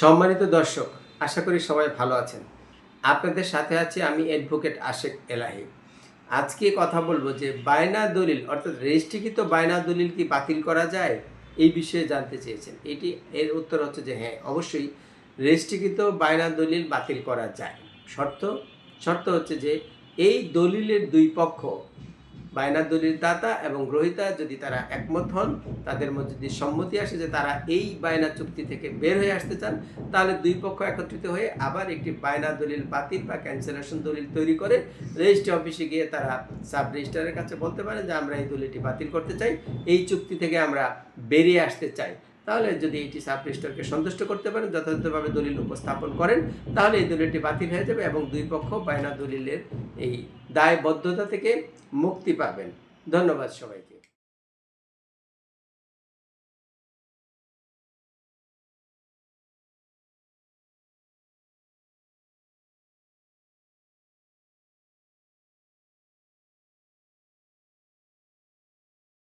সম্মানিত দর্শক, আশা করি সবাই ভালো আছেন। আপনাদের সাথে আছি আমি অ্যাডভোকেট আশেক এলাহি। আজকে কথা বলব যে বায়না দলিল, অর্থাৎ রেজিস্ট্রিকৃত বায়না দলিল কি বাতিল করা যায়? এই বিষয়ে জানতে চেয়েছেন। এটি, এর উত্তর হচ্ছে যে হ্যাঁ অবশ্যই রেজিস্ট্রিকৃত বায়না দলিল বাতিল করা যায়। শর্ত? শর্ত হচ্ছে যে এই দলিলের দুই পক্ষ বায়না দলিল দাতা এবং গ্রহীতা যদি তারা একমত হন, তাদের মধ্যে যদি সম্মতি আসে যে তারা এই বায়না চুক্তি থেকে বের হয়ে আসতে চান, তাহলে দুই পক্ষ একত্রিত হয়ে আবার একটি বায়না দলিল বাতিল বা ক্যান্সেলেশন দলিল তৈরি করে রেজিস্ট্রি অফিসে গিয়ে তারা সাব রেজিস্ট্রারের কাছে বলতে পারেন যে আমরা এই দলিলটি বাতিল করতে চাই, এই চুক্তি থেকে আমরা বেরিয়ে আসতে চাই। তাহলে যদি এটি সাব সন্তুষ্ট করতে পারেন, যথাযথভাবে দলিল উপস্থাপন করেন, তাহলে এই দলিলটি বাতিল হয়ে যাবে এবং দুই পক্ষ বায়না দলিলের এই দায়বদ্ধতা থেকে মুক্তি পাবেন। ধন্যবাদ সবাইকে।